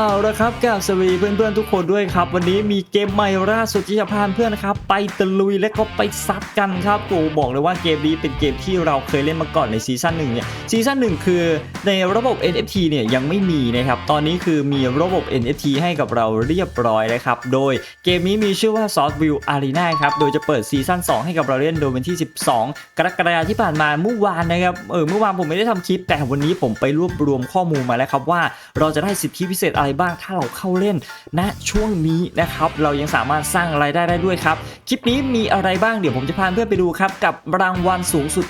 เอาละครับกับสวีเพื่อนๆทุกคนด้วยครับ วันนี้มีเกมใหม่ล่าสุดที่จะพาเพื่อนนะครับ ไปตะลุยและก็ไปซัดกันครับโอ้บอกเลยว่าเกมนี้เป็นเกมที่เราเคยเล่นมาก่อนในซีซั่นหนึ่งเนี่ยซีซั่นหนึ่งคือในระบบ NFT เนี่ยยังไม่มีนะครับตอนนี้คือมีระบบ NFT ให้กับเราเรียบร้อยแล้วครับ โดยเกมนี้มีชื่อว่า s o u t h View Arena ครับโดยจะเปิดซีซั่น2ให้กับเราเล่นโดยวันที่ 12 กรกฎาคมที่ผ่านมาเมื่อวานนะครับเออเมื่อวานผมไม่ได้ทำคลิป แต่วันนี้ผมไปรวบรวมข้อมูลมาแล้วครับว่าเราจะได้สิทธิพิเศษอะไรบ้างถ้าเราเข้าเล่นณช่วงนี้นะครับเรายังสามารถสร้างรายได้ได้ด้วยครับ คลิปนี้มีอะไรบ้างเดี๋ยวผมจะพาเพื่อนไปดูครับ กับรางวัลสูงสุด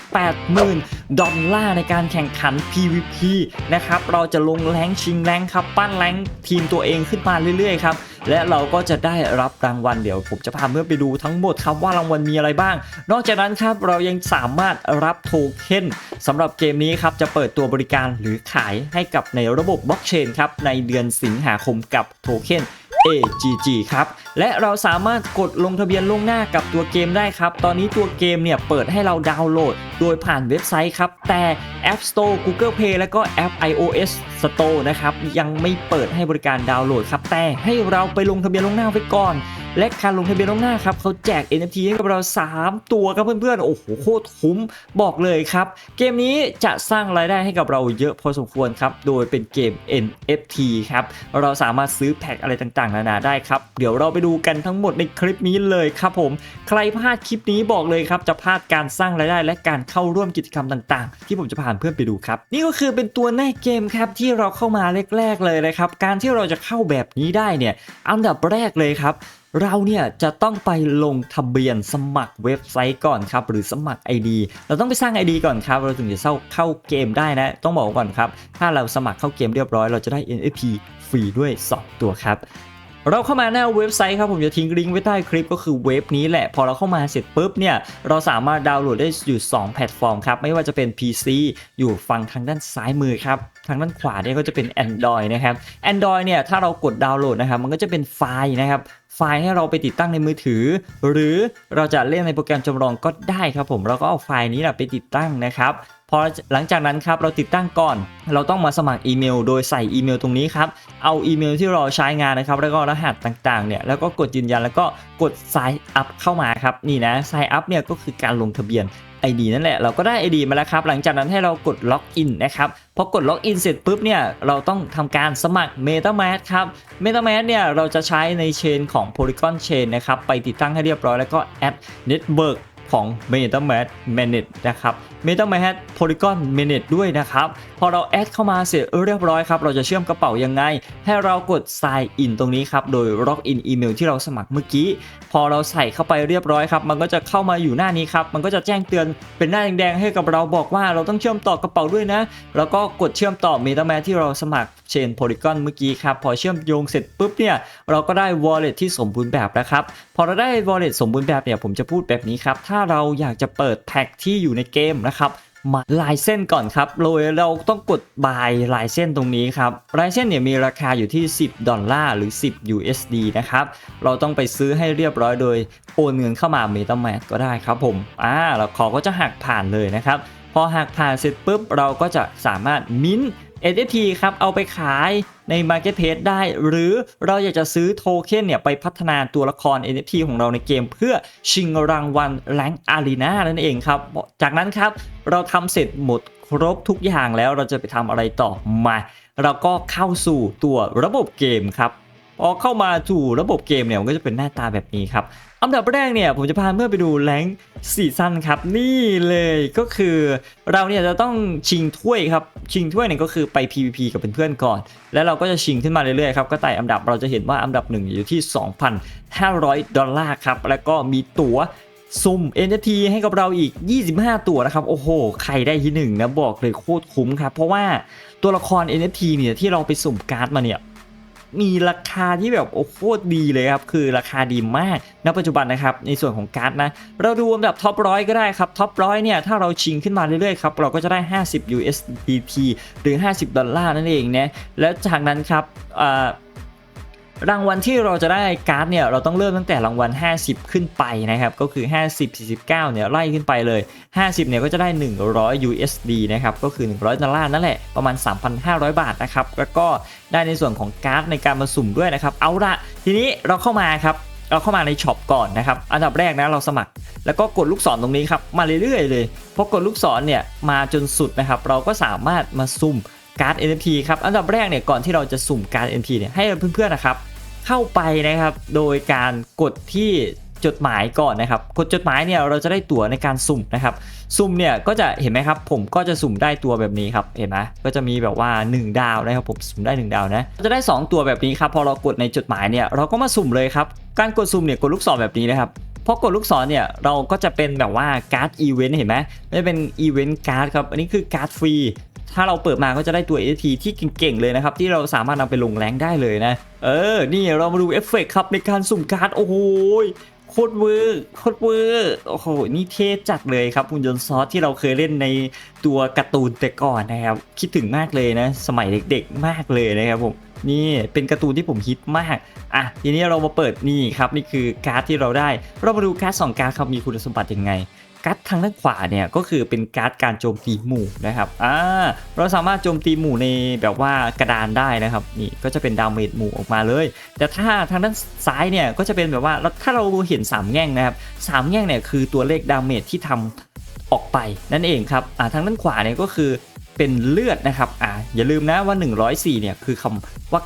80,000 ดอลลาร์ในการแข่งขัน PVP นะครับเราจะลงแรงชิงแรงครับ ปั้นแรงทีมตัวเองขึ้นมาเรื่อยๆครับ และเราก็จะได้รับรางวัลเดี๋ยวผมจะพาเพื่อนไปดูทั้งหมดครับว่ารางวัลมีอะไรบ้าง นอกจากนั้นครับเรายังสามารถรับโทเค็นสำหรับเกมนี้ครับจะเปิดตัวบริการหรือขายให้กับในระบบบล็อกเชนครับในเดือนสิงหาคมกับโทเค็น AGG ครับ และเราสามารถกดลงทะเบียนล่วงหน้ากับตัวเกมได้ครับ ตอนนี้ตัวเกมเนี่ยเปิดให้เราดาวน์โหลด โดยผ่านเว็บไซต์ครับ แต่ App Store Google Play และก็แอป iOS Store นะครับ ยังไม่เปิดให้บริการดาวน์โหลดครับ แต่ให้เราไปลงทะเบียนล่วงหน้าไว้ก่อน และการลงทะเบียนล่วงหน้าครับเขาแจก NFT ให้กับเรา 3 ตัวครับเพื่อนๆ โอ้โหโคตรคุ้มบอกเลยครับ เกมนี้จะสร้างรายได้ให้กับเราเยอะพอสมควรครับ โดยเป็นเกม NFT ครับ เราสามารถซื้อแพ็คอะไรต่างๆ นานาได้ครับ เดี๋ยวเราไปดูกันทั้งหมดในคลิปนี้เลยครับผม ใครพลาดคลิปนี้บอกเลยครับ จะพลาดการสร้างรายได้และการเข้าร่วมกิจกรรมต่างๆ ที่ผมจะพาเพื่อนไปดูครับ นี่ก็คือเป็นตัวในเกมครับที่เราเข้ามาแรกๆเลยนะครับ การที่เราจะเข้าแบบนี้ได้เนี่ย อันดับแรกเลยครับเราเนี่ยจะต้องไปลงทะเบียนสมัครเว็บไซต์ก่อนครับ หรือสมัคร ID เราต้องไปสร้าง ID ก่อนครับ เราถึงจะเข้าเข้าเกมได้นะ ต้องบอกก่อนครับ ถ้าเราสมัครเข้าเกมเรียบร้อย เราจะได้ NFT ฟรีด้วย 2 ตัวครับเราเข้ามาหน้าเว็บไซต์ครับผมจะทิ้งลิงก์ไว้ใต้คลิปก็คือเว็บนี้แหละ พอเราเข้ามาเสร็จปุ๊บเนี่ยเราสามารถดาวน์โหลดได้อยู่ 2 แพลตฟอร์มครับ ไม่ว่าจะเป็น PC อยู่ฝั่งทางด้านซ้ายมือครับ ทางด้านขวาเนี่ยก็จะเป็น Android นะครับ Android เนี่ยถ้าเรากดดาวน์โหลดนะครับมันก็จะเป็นไฟล์นะครับ ไฟล์ให้เราไปติดตั้งในมือถือ หรือเราจะเล่นในโปรแกรมจำลองก็ได้ครับผมเราก็เอาไฟล์นี้แหละไปติดตั้งนะครับพอหลังจากนั้นครับเราติดตั้งก่อน เราต้องมาสมัครอีเมล โดยใส่อีเมลตรงนี้ครับเอาอีเมลที่เราใช้งานนะครับ แล้วก็รหัสต่างๆเนี่ยแล้วก็กดยืนยันแล้วก็กด sign up เข้ามาครับนี่นะ sign up เนี่ยก็คือการลงทะเบียน ID นั่นแหละเราก็ได้ ID มาแล้วครับ หลังจากนั้นให้เรากดล็อกอินนะครับพอกดล็อกอินเสร็จปุ๊บเนี่ยเราต้องทำการสมัคร MetaMask ครับ MetaMask เนี่ยเราจะใช้ในเชนของ Polygon Chain นะครับไปติดตั้งให้เรียบร้อยแล้วก็ Add Network ของ MetaMask Manage นะครับ MetaMask Polygon Manage ด้วยนะครับ พอเราแอดเข้ามาเสร็จเรียบร้อยครับ เราจะเชื่อมกระเป๋ายังไง ให้เรากด Sign In ตรงนี้ครับ โดยล็อกอินอีเมลที่เราสมัครเมื่อกี้ พอเราใส่เข้าไปเรียบร้อยครับ มันก็จะเข้ามาอยู่หน้านี้ครับ มันก็จะแจ้งเตือนเป็นหน้าแดงๆให้กับเราบอกว่าเราต้องเชื่อมต่อกระเป๋าด้วยนะ แล้วก็กดเชื่อมต่อ MetaMask ที่เราสมัคร เชน Polygon เมื่อกี้ครับ พอเชื่อมโยงเสร็จปุ๊บเนี่ย เราก็ได้ wallet ที่สมบูรณ์แบบแล้วครับ พอเราได้ wallet สมบูรณ์แบบเนี่ย ผมจะพูดแบบนี้ครับ ถ้าเราอยากจะเปิดแพ็กที่อยู่ในเกมนะครับมาลายเส้นก่อนครับโดยเราต้องกด buy ลายเส้นตรงนี้ครับลายเส้นเนี่ยมีราคาอยู่ที่ 10 ดอลลาร์หรือ 10 USD นะครับ เราต้องไปซื้อให้เรียบร้อยโดยโอนเงินเข้ามา MetaMask ก็ได้ครับผมอ่าแล้วขาก็จะหักผ่านเลยนะครับ พอหักผ่านเสร็จปุ๊บเราก็จะสามารถมิ้น NFT ครับเอาไปขายใน Marketplace ได้ หรือเราอยากจะซื้อโทเค็นเนี่ยไปพัฒนาตัวละคร NFT ของเราในเกม เพื่อชิงรางวัลแรงอารีนานั่นเองครับ จากนั้นครับเราทำเสร็จหมดครบทุกอย่างแล้วเราจะไปทำอะไรต่อมา เราก็เข้าสู่ตัวระบบเกมครับ พอเข้ามาสู่ระบบเกมเนี่ยมันก็จะเป็นหน้าตาแบบนี้ครับอันดับแรกเนี่ยผมจะพาเพื่อไปดูแรงซีซั่นครับนี่เลยก็คือเราเนี่ยจะต้องชิงถ้วยครับชิงถ้วยเนี่ยก็คือไป PVP กับเพื่อนๆก่อน แล้วเราก็จะชิงขึ้นมาเรื่อยๆครับก็ไต่อันดับเราจะเห็นว่าอันดับหนึ่งอยู่ที่ 2,500 ดอลลาร์ครับแล้วก็มีตั๋วสุ่ม NFT ให้กับเราอีก 25 ตัวนะครับ โอ้โห ใครได้ที่หนึ่งนะบอกเลยโคตรคุ้มครับ เพราะว่าตัวละคร NFT เนี่ยที่เราไปสุ่มการ์ดมาเนี่ย มีราคาที่แบบโอ้โคตรดีเลยครับ คือราคาดีมาก ณ ปัจจุบันนะครับ ในส่วนของการ์ดนะ เราดูอันดับท็อปร้อยก็ได้ครับ ท็อปร้อยเนี่ย ถ้าเราชิงขึ้นมาเรื่อยๆครับ เราก็จะได้ 50 USDT หรือ 50 ดอลลาร์นั่นเองนะ แล้วจากนั้นครับอ่า รางวัลที่เราจะได้การ์ดเนี่ยเราต้องเริ่มตั้งแต่รางวัล 50 ขึ้นไปนะครับก็คือ 50 49เนี่ยไล่ขึ้นไปเลย 50เนี่ยก็จะได้ 100 USD นะครับก็คือ 100ดอลลาร์นั่นแหละประมาณ 3,500 บาทนะครับแล้วก็ได้ในส่วนของการ์ดในการมาสุ่มด้วยนะครับเอาละทีนี้เราเข้ามาครับเราเข้ามาในช็อปก่อนนะครับ อันดับแรกนะเราสมัคร แล้วก็กดลูกศรตรงนี้ครับ มาเรื่อยๆเลยพอกดลูกศรเนี่ยมาจนสุดนะครับ เราก็สามารถมาสุ่มการ์ด NFT ครับ อันดับแรกเนี่ยก่อนที่เราจะสุ่มการ์ด NFT เนี่ยให้เพื่อนๆนะครับ เข้าไปนะครับ โดยการกดที่จดหมายก่อนนะครับกดจดหมายเนี่ยเราจะได้ตั๋วในการสุ่มนะครับ สุ่มเนี่ยก็จะเห็นไหมครับ ผมก็จะสุ่มได้ตัวแบบนี้ครับเห็นไหมก็จะมีแบบว่า 1 ดาวนะครับผมสุ่มได้ 1 ดาวนะจะได้ 2 ตัวแบบนี้ครับพอเรากดในจดหมายเนี่ยเราก็มาสุ่มเลยครับการกดสุ่มเนี่ยกดลูกศรแบบนี้นะครับพอกดลูกศรเนี่ยเราก็จะเป็นแบบว่าการ์ดอีเวนต์เห็นไหมไม่เป็นอีเวนต์การ์ดครับอันนี้คือการ์ดฟรี ถ้าเราเปิดมาก็จะได้ตัว NFT ที่เก่งๆเลยนะครับ ที่เราสามารถนำไปลงแรงได้เลยนะ เออ นี่เรามาดูเอฟเฟกต์ครับในการสุ่มการ์ด โอ้โหโคตรเวอร์โคตรเวอร์โอ้โห นี่เท่จัดเลยครับคุณยนต์ซอสที่เราเคยเล่นในตัวการ์ตูนแต่ก่อนนะครับ คิดถึงมากเลยนะ สมัยเด็กๆมากเลยนะครับผมนี่เป็นการ์ตูนที่ผมฮิตมาก อะ ทีนี้เรามาเปิดนี่ครับ นี่คือการ์ดที่เราได้ เรามาดูการ์ดสองการ์ดครับมีคุณสมบัติยังไง การ์ดทางด้านขวาเนี่ยก็คือเป็นการ์ดการโจมตีหมู่นะครับอ่าเราสามารถโจมตีหมู่ในแบบว่ากระดานได้นะครับนี่ก็จะเป็นดาเมจหมู่ออกมาเลย แต่ถ้าทางด้านซ้ายเนี่ยก็จะเป็นแบบว่าถ้าเราเห็น 3 แง่งนะครับสามแง่งเนี่ยคือตัวเลขดาเมจที่ทำออกไปนั่นเองครับอ่าทางด้านขวาเนี่ยก็คือเป็นเลือดนะครับอ่าอย่าลืมนะว่า 104เนี่ยคือคำว่า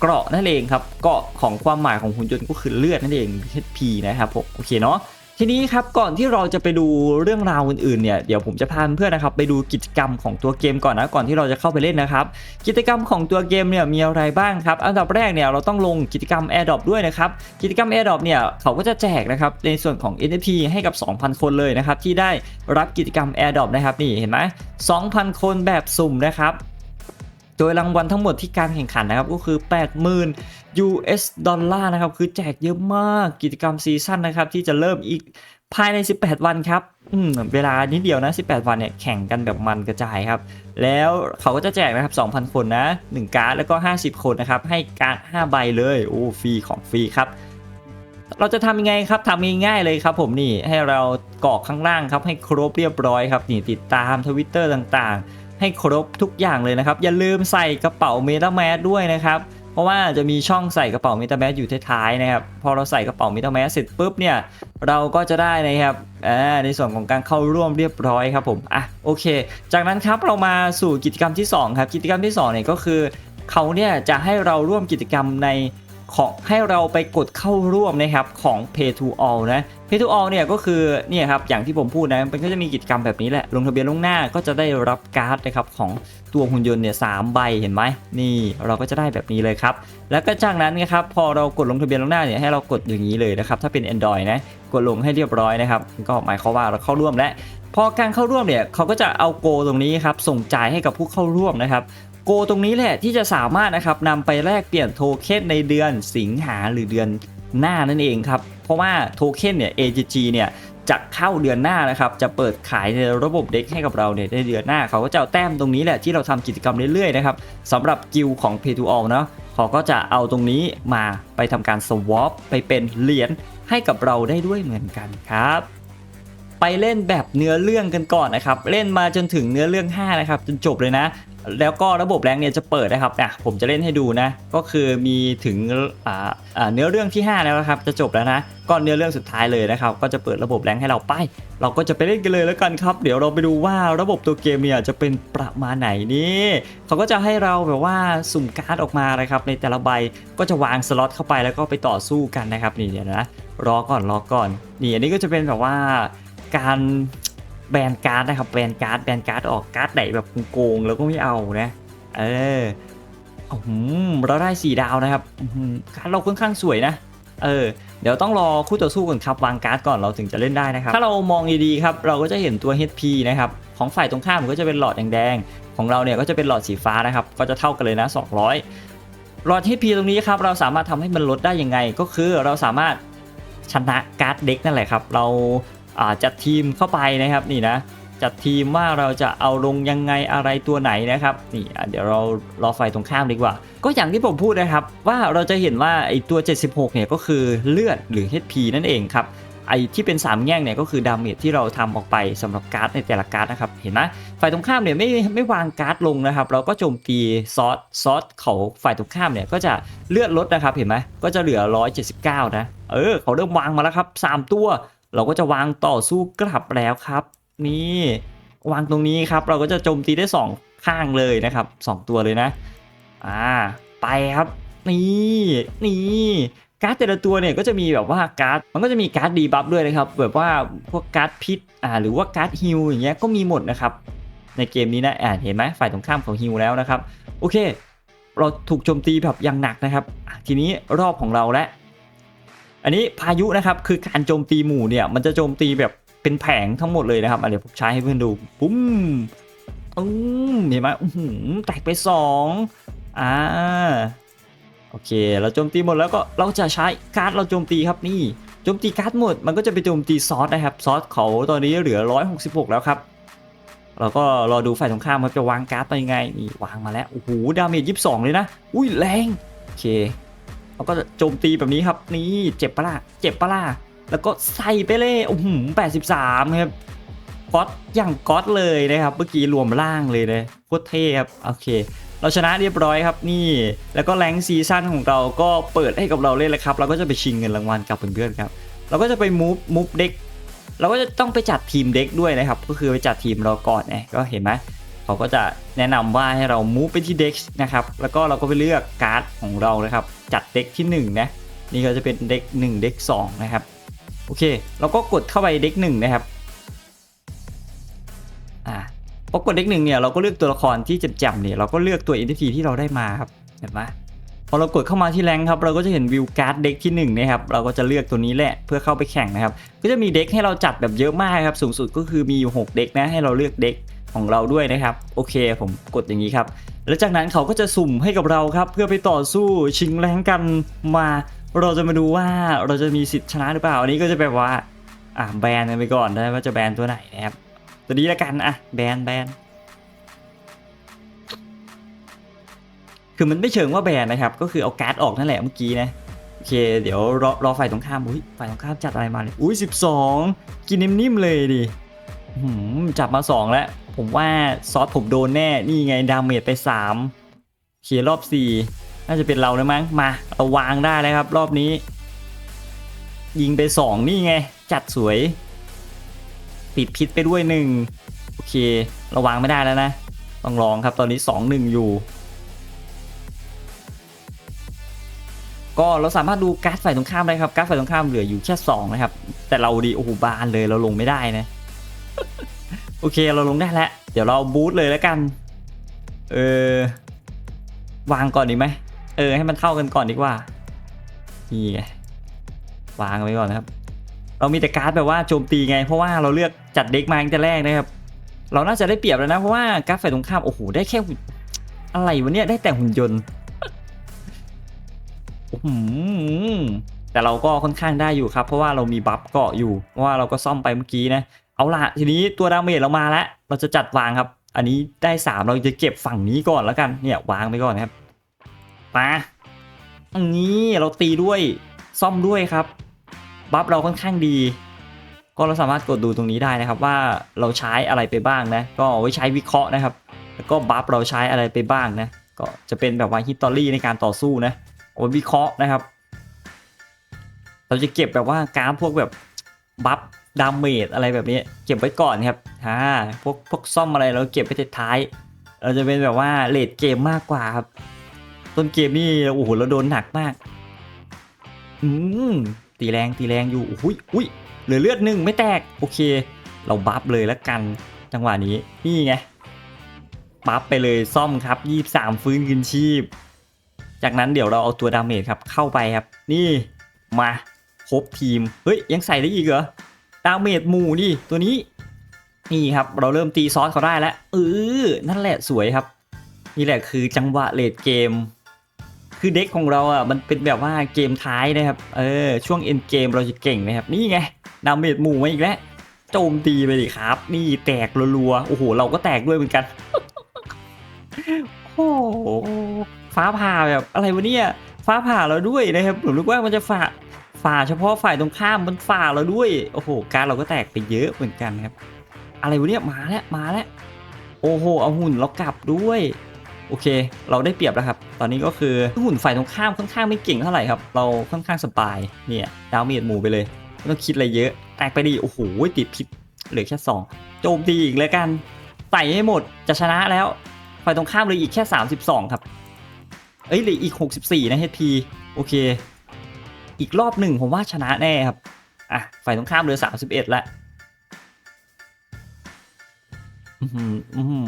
เกราะนั่นเองครับเกราะของความหมายของหุ่นยนต์ก็คือเลือดนั่นเอง HP นะครับผมโอเคเนาะ ทีนี้ครับก่อนที่เราจะไปดูเรื่องราวอื่นๆเนี่ยเดี๋ยวผมจะพาเพื่อนนะครับไปดูกิจกรรมของตัวเกมก่อนนะก่อนที่เราจะเข้าไปเล่นนะครับ กิจกรรมของตัวเกมเนี่ยมีอะไรบ้างครับ อันดับแรกเนี่ยเราต้องลงกิจกรรม AirDrop ด้วยนะครับกิจกรรม AirDrop เนี่ยเขาก็จะแจกนะครับในส่วนของ NFT ให้กับ 2,000 คนเลยนะครับที่ได้รับกิจกรรม AirDrop นะครับนี่เห็นไหม2,000 คนแบบสุ่มนะครับ ดยรางวัลทั้งหมดที่การแข่งขันนะครับก็คือ 80,000 US ดอลลาร์นะครับคือแจกเยอะมากกิจกรรมซีซั่นนะครับที่จะเริ่มอีกภายใน 18 วันครับอืมเวลานิดเดียวนะ 18 วันเนี่ยแข่งกันแบบมันกระจายครับ แล้วเขาก็จะแจกนะครับ 2,000 คนนะ 1 การ์ดแล้วก็ 50 คนนะครับ ให้การ์ด 5 ใบเลย โอ้ฟรีของฟรีครับ เราจะทำยังไงครับทำง่ายๆเลยครับผมนี่ให้เรากรอกข้างล่างครับให้ครบเรียบร้อยครับนี่ติดตามทวิตเตอร์ต่างๆ ให้ครบทุกอย่างเลยนะครับ อย่าลืมใส่กระเป๋าเมตาแมสด้วยนะครับ เพราะว่าจะมีช่องใส่กระเป๋าเมตาแมสอยู่ท้ายๆนะครับ พอเราใส่กระเป๋าเมตาแมสเสร็จปุ๊บเนี่ย เราก็จะได้นะครับในส่วนของการเข้าร่วมเรียบร้อยครับผมอะโอเค จากนั้นครับเรามาสู่กิจกรรมที่2ครับกิจกรรมที่2เนี่ยก็คือเขาเนี่ยจะให้เราร่วมกิจกรรมใน ขอให้เราไปกดเข้าร่วมนะครับของ Pay to All นะ Pay to All เนี่ยก็คือเนี่ยครับอย่างที่ผมพูดนะมันก็จะมีกิจกรรมแบบนี้แหละ ลงทะเบียนล่วงหน้าก็จะได้รับการ์ดนะครับของตัวหุ่นยนต์เนี่ยสามใบเห็นไหมนี่เราก็จะได้แบบนี้เลยครับ แล้วก็จากนั้นนะครับพอเรากดลงทะเบียนล่วงหน้าเนี่ยให้เรากดอย่างนี้เลยนะครับถ้าเป็น Android นะกดลงให้เรียบร้อยนะครับก็หมายความว่าเราเข้าร่วมและพอการเข้าร่วมเนี่ยเขาก็จะเอาโกตรงนี้ครับส่งจ่ายให้กับผู้เข้าร่วมนะครับ โกตรงนี้แหละที่จะสามารถนะครับนำไปแลกเปลี่ยนโทเค็นในเดือนสิงหาหรือเดือนหน้านั่นเองครับ เพราะว่าโทเค็นเนี่ย AGG เนี่ยจะเข้าเดือนหน้านะครับ จะเปิดขายในระบบเด็กให้กับเราเนี่ยในเดือนหน้า เขาก็จะเอาแต้มตรงนี้แหละที่เราทำกิจกรรมเรื่อยๆนะครับสำหรับกิลของ Pay to All เนาะเขาก็จะเอาตรงนี้มาไปทำการ swap ไปเป็นเหรียญให้กับเราได้ด้วยเหมือนกันครับ ไปเล่นแบบเนื้อเรื่องกันก่อนนะครับ เล่นมาจนถึงเนื้อเรื่อง 5 นะครับ จนจบเลยนะ แล้วก็ระบบแรงเนี่ยจะเปิดนะครับอะผมจะเล่นให้ดูนะ ก็คือมีถึงอ่าอ่าเนื้อเรื่องที่ 5 แล้วนะครับ จะจบแล้วนะก่อนเนื้อเรื่องสุดท้ายเลยนะครับ ก็จะเปิดระบบแรงให้เราไป เราก็จะไปเล่นกันเลยแล้วกันครับ เดี๋ยวเราไปดูว่าระบบตัวเกมเนี่ยจะเป็นประมาณไหนนี่เขาก็จะให้เราแบบว่าสุ่มการ์ดออกมานะครับ ในแต่ละใบก็จะวางสล็อตเข้าไปแล้วก็ไปต่อสู้กันนะครับนี่เดี๋ยวนะรอก่อนรอก่อนนี่อันนี้ก็จะเป็นแบบว่าการ แบนการ์ดนะครับแบนการ์ดแบนการ์ดออกการ์ดไหนแบบโกงแล้วก็ไม่เอานะ เออเราได้สี่ดาวนะครับการ์ดเราค่อนข้างสวยนะเออเดี๋ยวต้องรอคู่ต่อสู้ก่อนครับวางการ์ดก่อนเราถึงจะเล่นได้นะครับ ถ้าเรามองดีๆครับเราก็จะเห็นตัว HP นะครับของฝ่ายตรงข้ามก็จะเป็นหลอดแดงๆของเราเนี่ยก็จะเป็นหลอดสีฟ้านะครับก็จะเท่ากันเลยนะ 200 หลอด HP ตรงนี้ครับเราสามารถทำให้มันลดได้ยังไงก็คือเราสามารถชนะการ์ดเด็กนั่นแหละครับ เรา จัดทีมเข้าไปนะครับนี่นะจัดทีมว่าเราจะเอาลงยังไงอะไรตัวไหนนะครับนี่เดี๋ยวเรารอไฟตรงข้ามดีกว่า ก็อย่างที่ผมพูดนะครับ ว่าเราจะเห็นว่าไอตัว 76 เนี่ยก็คือเลือดหรือ HP นั่นเองครับไอที่เป็น 3 แง่งเนี่ยก็คือดาเมจที่เราทำออกไปสำหรับการ์ดในแต่ละการ์ดนะครับเห็นไหมฝ่ายตรงข้ามเนี่ยไม่ไม่วางการ์ดลงนะครับ เราก็โจมตีซอสซอสเขาฝ่ายตรงข้ามเนี่ยก็จะเลือดลดนะครับเห็นไหมก็จะเหลือ 179 นะเออเขาเริ่มวางมาแล้วครับ 3 ตัว เราก็จะวางต่อสู้กลับแล้วครับ นี่วางตรงนี้ครับเราก็จะโจมตีได้ 2 ข้างเลยนะครับ 2 ตัวเลยนะอ่าไปครับนี่นี่การ์ดแต่ละตัวเนี่ยก็จะมีแบบว่าการ์ดมันก็จะมีการ์ดดีบัฟด้วยนะครับแบบว่าพวกการ์ดพิษอ่าหรือว่าการ์ดฮิลอย่างเงี้ยก็มีหมดนะครับในเกมนี้นะอ่าเห็นไหมฝ่ายตรงข้ามของฮิลแล้วนะครับ โอเค เราถูกโจมตีแบบอย่างหนักนะครับ ทีนี้รอบของเราแล้ว อันนี้พายุนะครับคือการโจมตีหมู่เนี่ยมันจะโจมตีแบบเป็นแผงทั้งหมดเลยนะครับอะเดี๋ยวผมใช้ให้เพื่อนดูปุ้มอืมเห็นไหมอื้อหือแตกไปสองอ่าโอเค เราโจมตีหมดแล้วก็เราจะใช้การ์ดเราโจมตีครับนี่โจมตีการ์ดหมด มันก็จะไปโจมตีซอสนะครับซอสเขาตอนนี้เหลือ 166 แล้วครับเราก็รอดูฝ่ายตรงข้ามครับจะวางการ์ดไปยังไงนี่วางมาแล้วโอ้โหดาเมจ22 เลยนะ อุ้ยแรงโอเค เราก็จะโจมตีแบบนี้ครับ นี่เจ็บปะล่ะเจ็บปะล่ะแล้วก็ใส่ไปเลยโอ้โห83ครับก๊อตอย่างก๊อตเลยนะครับเมื่อกี้รวมล่างเลยนะโคตรเท่ครับโอเค เราชนะเรียบร้อยครับนี่ แล้วก็แรงซีซั่นของเราก็เปิดให้กับเราเล่นแล้วครับ เราก็จะไปชิงเงินรางวัลกับเพื่อนๆครับ เราก็จะไปมูฟมูฟเด็กเราก็จะต้องไปจัดทีมเด็กด้วยนะครับ ก็คือไปจัดทีมเราก่อนไงก็เห็นไหม เขาก็จะแนะนำว่าให้เรามูฟไปที่เด็กนะครับแล้วก็เราก็ไปเลือกการ์ดของเรานะครับ จัดเด็กที่1นะนี่ก็จะเป็นเด็ก1เด็ก2นะครับโอเค เราก็กดเข้าไปเด็ก1นะครับอ่าพอกดเด็กหนึ่งเนี่ยเราก็เลือกตัวละครที่จ่มๆเนี่ยเราก็เลือกตัว entity ที่เราได้มาครับเห็นไหมพอเรากดเข้ามาที่แรงครับ เราก็จะเห็นวิวการ์ดเด็กที่1นะครับเราก็จะเลือกตัวนี้แหละเพื่อเข้าไปแข่งนะครับ ก็จะมีเด็กให้เราจัดแบบเยอะมากครับสูงสุดก็คือมีอยู่ 6 เด็กนะให้เราเลือกเด็ก ของเราด้วยนะครับ โอเคผมกดอย่างนี้ครับ แล้วจากนั้นเขาก็จะสุ่มให้กับเราครับ เพื่อไปต่อสู้ชิงแรงกันมา เราจะมาดูว่าเราจะมีสิทธิ์ชนะหรือเปล่าอันนี้ก็จะแบบว่าอะแบนกันไปก่อนได้ว่าจะแบนตัวไหนนะครับ ตัวนี้ละกันอะแบนแบนคือมันไม่เชิงว่าแบนนะครับ ก็คือเอาการ์ดออกนั่นแหละเมื่อกี้นะโอเค เดี๋ยวรอรอฝ่ายตรงข้ามอุ้ยฝ่ายตรงข้ามจัดอะไรมาเลยอุ้ยสิบสองกินนิ่มๆเลยดิหืมจับมาสองแล้ว ผมว่าซอสผมโดนแน่นี่ไงดาเมจไปสามเครอบสี่น่าจะเป็นเราแล้วมั้งมาเอาวางได้แล้วครับ รอบนี้ ยิงไปสองนี่ไง จัดสวย ติดพิษไปด้วยหนึ่งโอเคเราวางไม่ได้แล้วนะ ต้องลองครับตอนนี้สองหนึ่งอยู่ ก็เราสามารถดูการ์ดฝ่ายตรงข้ามได้ครับการ์ดฝ่ายตรงข้ามเหลืออยู่แค่2นะครับแต่เราดีโอ้โหบานเลยเราลงไม่ได้นะ โอเคเราลงได้แล้ว เดี๋ยวเราบูทเลยแล้วกัน เออ วางก่อนดีไหม เออ ให้มันเท่ากันก่อนดีกว่า นี่ไง วางไว้ก่อนนะครับ เรามีแต่การ์ดแบบว่าโจมตีไง เพราะว่าเราเลือกจัดเด็กมาตั้งแต่แรกนะครับ เราน่าจะได้เปรียบแล้วนะ เพราะว่าการ์ดฝ่ายตรงข้าม โอ้โห ได้แค่อะไรวะเนี่ย ได้แต่หุ่นยนต์หือแต่เราก็ค่อนข้างได้อยู่ครับ เพราะว่าเรามีบัฟเกาะอยู่เพราะว่าเราก็ซ่อมไปเมื่อกี้นะเอาละทีนี้ตัวดาเมจเรามาแล้ว เราจะจัดวางครับ อันนี้ได้ 3 เราจะเก็บฝั่งนี้ก่อนแล้วกัน เนี่ยวางไปก่อนครับมาอันนี้เราตีด้วยซ่อมด้วยครับ บัฟเราค่อนข้างดี ก็เราสามารถกดดูตรงนี้ได้นะครับ ว่าเราใช้อะไรไปบ้างนะ ก็เอาไว้ใช้วิเคราะห์นะครับ แล้วก็บัฟเราใช้อะไรไปบ้างนะ ก็จะเป็นแบบว่าฮิตตอรี่ในการต่อสู้นะเอาไว้วิเคราะห์นะครับ เราจะเก็บแบบว่าการพวกแบบบัฟ ดาเมจอะไรแบบนี้ เก็บไว้ก่อนครับอ่าพวกพวกซ่อมอะไรเราเก็บไว้ท้าย เราจะเป็นแบบว่าเลดเกมมากกว่าครับ ต้นเกมนี่โอ้โหเราโดนหนักมาก อืมตีแรงตีแรงอยู่อุ้ยอุ้ยเหลือเลือดหนึ่งไม่แตกโอเค เราบัฟเลยแล้วกันจังหวะนี้นี่ไงบัฟไปเลยซ่อมครับ 23 ฟื้นคืนชีพ จากนั้นเดี๋ยวเราเอาตัวดาเมจครับเข้าไปครับ นี่มาครบทีม เฮ้ย ยังใส่ได้อีกเหรอ ดาเมจหมู่ดิตัวนี้ นี่ครับ เราเริ่มตีซอสเขาได้แล้วเออนั่นแหละสวยครับ นี่แหละคือจังหวะเลดเกม คือเด็กของเราอะมันเป็นแบบว่าเกมท้ายนะครับ เออช่วงเอ็นเกมเราจะเก่งนะครับ นี่ไงดาเมจหมู่มาอีกแล้วโจมตีไปดิครับ นี่แตกรัวๆโอ้โห เราก็แตกด้วยเหมือนกันโอ้โหฟ้าผ่าแบบอะไรวะเนี่ยฟ้าผ่าเราด้วยนะครับผมนึกว่ามันจะฝ่า ฝ่าเฉพาะฝ่ายตรงข้ามมันฝ่าเราด้วย โอ้โห การเราก็แตกไปเยอะเหมือนกันครับ อะไรวะเนี่ยมาแล้วมาแล้ว โอ้โห เอาหุ่นเรากลับด้วย โอเค เราได้เปรียบแล้วครับ ตอนนี้ก็คือหุ่นฝ่ายตรงข้ามค่อนข้างไม่เก่งเท่าไหร่ครับ เราค่อนข้างสบาย เนี่ยดาวเมียดหมูไปเลยไม่ต้องคิดอะไรเยอะ แตกไปดี โอ้โห ติดพิษเหลือแค่สองโจมตีอีกแล้วกันไต่ให้หมดจะชนะแล้วฝ่ายตรงข้ามเลยอีกแค่ 32 ครับ เอ้ยเหลืออีก 64 นะ HP โอเค อีกรอบหนึ่งผมว่าชนะแน่ครับ อะ ฝ่ายตรงข้ามเหลือ 31 แล้วอื้อหืออื้อหื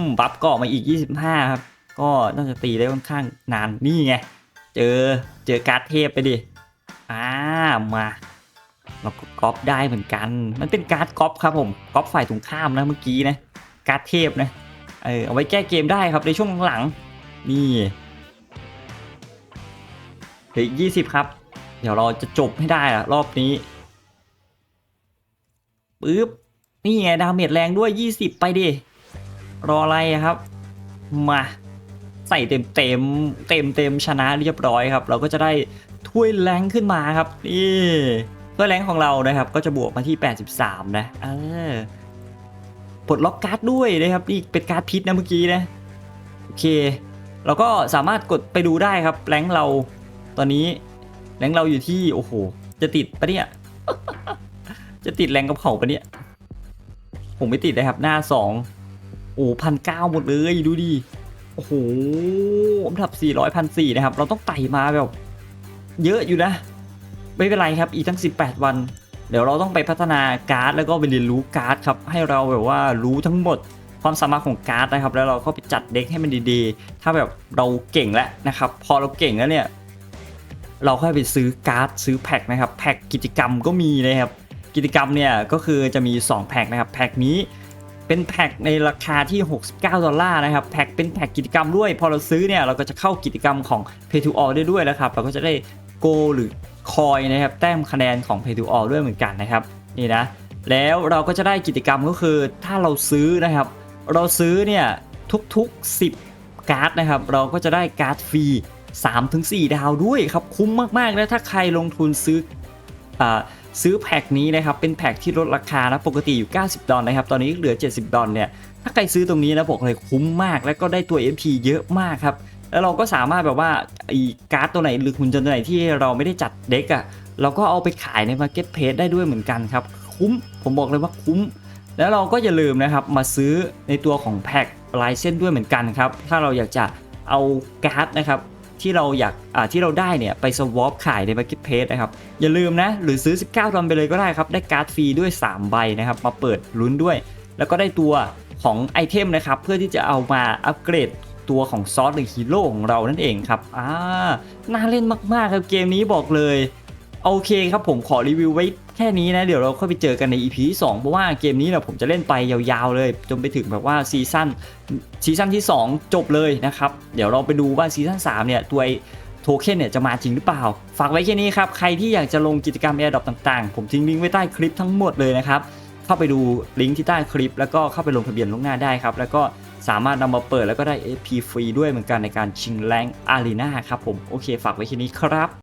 อบัฟกาะมาอีก 25 ครับ ก็น่าจะตีได้ค่อนข้างนานนี่ไง เจอเจอการ์ดเทพไปดิ อ่า มาเราก็ก๊อปได้เหมือนกัน มันเป็นการ์ดก๊อปครับผม ก๊อปฝ่ายตรงข้ามนะเมื่อกี้นะ การ์ดเทพนะ เออเอาไว้แก้เกมได้ครับในช่วงหลัง นี่เหลืออีกยี่สิบครับ เดี๋ยวเราจะจบให้ได้อะรอบนี้ปึ๊บนี่ไงดาเมจแรงด้วย 20 ไปดิรออะไรครับ มา ใส่เต็มเต็มเต็มเต็มชนะเรียบร้อยครับ เราก็จะได้ถ้วยแรงขึ้นมาครับนี่ถ้วยแรงของเรานะครับ ก็จะบวกมาที่ 83 นะเออปลดล็อกการ์ดด้วยนะครับนี่เป็นการ์ดพิษนะเมื่อกี้นะโอเคเราก็สามารถกดไปดูได้ครับแรงเราตอนนี้ แรงเราอยู่ที่ โอ้โห จะติดปะเนี่ย จะติดแรงกับเขาปะเนี่ย ผมไม่ติดเลยครับหน้าสองโอ้พันเก้าหมดเลยดูดิ โอ้โหอันดับสี่ร้อยพันสี่นะครับ เราต้องไต่มาแบบ เยอะอยู่นะ ไม่เป็นไรครับ อีกตั้ง18วัน เดี๋ยวเราต้องไปพัฒนาการ์ดแล้วก็ไปเรียนรู้การ์ดครับ ให้เราแบบว่ารู้ทั้งหมดความสามารถของการ์ดนะครับ แล้วเราก็ไปจัดเด็กให้มันดีๆ ถ้าแบบเราเก่งแล้วนะครับ พอเราเก่งแล้วเนี่ย เราค่อยไปซื้อการ์ดซื้อแพ็คนะครับแพ็คกิจกรรมก็มีนะครับกิจกรรมเนี่ยก็คือจะมี 2 แพ็คนะครับแพ็คนี้เป็นแพ็คในราคาที่ 69 ดอลลาร์นะครับแพ็คเป็นแพ็คกิจกรรมด้วย พอเราซื้อเนี่ยเราก็จะเข้ากิจกรรมของ Pay to All ได้ด้วยนะครับเราก็จะได้โกหรือคอยนะครับแต้มคะแนนของ Pay to All ด้วยเหมือนกันนะครับนี่นะแล้วเราก็จะได้กิจกรรมก็คือถ้าเราซื้อนะครับ เราซื้อเนี่ยทุกๆ 10 การ์ดนะครับ เราก็จะได้การ์ดฟรี 3-4 ดาวด้วยครับคุ้มมากๆนะถ้าใครลงทุนซื้ออ่าซื้อแพ็คนี้นะครับเป็นแพ็คที่ลดราคานะปกติอยู่ 90 ดอลนะครับตอนนี้เหลือ 70 ดอลเนี่ยถ้าใครซื้อตรงนี้นะบอกเลยคุ้มมาก แล้วก็ได้ตัว MP เยอะมากครับแล้วเราก็สามารถแบบว่าไอีการ์ดตัวไหนหรือหุ่นยนต์ตัวไหนที่เราไม่ได้จัดเด็กอะ่ะเราก็เอาไปขายใน Market Place ได้ด้วยเหมือนกันครับคุ้มผมบอกเลยว่าคุ้ม แล้วเราก็อย่าลืมนะครับมาซื้อในตัวของแพ็คลายเส้นด้วยเหมือนกันครับถ้าเราอยากจะเอาการ์ดนะครับ ที่เราอยากอ่าที่เราได้เนี่ยไปสวอปขายใน Marketplace นะครับ อย่าลืมนะ หรือซื้อ 19ดอลไปเลยก็ได้ครับ ได้การ์ดฟรีด้วย 3 ใบนะครับ มาเปิดลุ้นด้วย แล้วก็ได้ตัวของไอเทมนะครับ เพื่อที่จะเอามาอัปเกรดตัวของซอสหรือฮีโร่ของเรานั่นเองครับอ่าน่าเล่นมาก ๆ ครับเกมนี้บอกเลย โอเคครับผมขอรีวิวไว้ ค่นี้นะเดี๋ยวเราค่อยไปเจอกันใน EP ที่2เพราะว่าเกมนี้เนี่ยผมจะเล่นไปยาวๆเลย จนไปถึงแบบว่าซีซั่นซีซั่นที่ 2 จบเลยนะครับ เดี๋ยวเราไปดูว่าซีซั่น3เนี่ยตัวโทเค็นเนี่ยจะมาจริงหรือเปล่า ฝากไว้แค่นี้ครับ ใครที่อยากจะลงกิจกรรม Airdrop ต่างๆ ผมทิ้งลิงก์ไว้ใต้คลิปทั้งหมดเลยนะครับ เข้าไปดูลิงก์ที่ใต้คลิป แล้วก็เข้าไปลงทะเบียนล่วงหน้าได้ครับ แล้วก็สามารถนำมาเปิดแล้วก็ได้ AP ฟรีด้วยเหมือนกันในการชิงแรงอารีนาครับผม โอเค ฝากไว้แค่นี้ครับ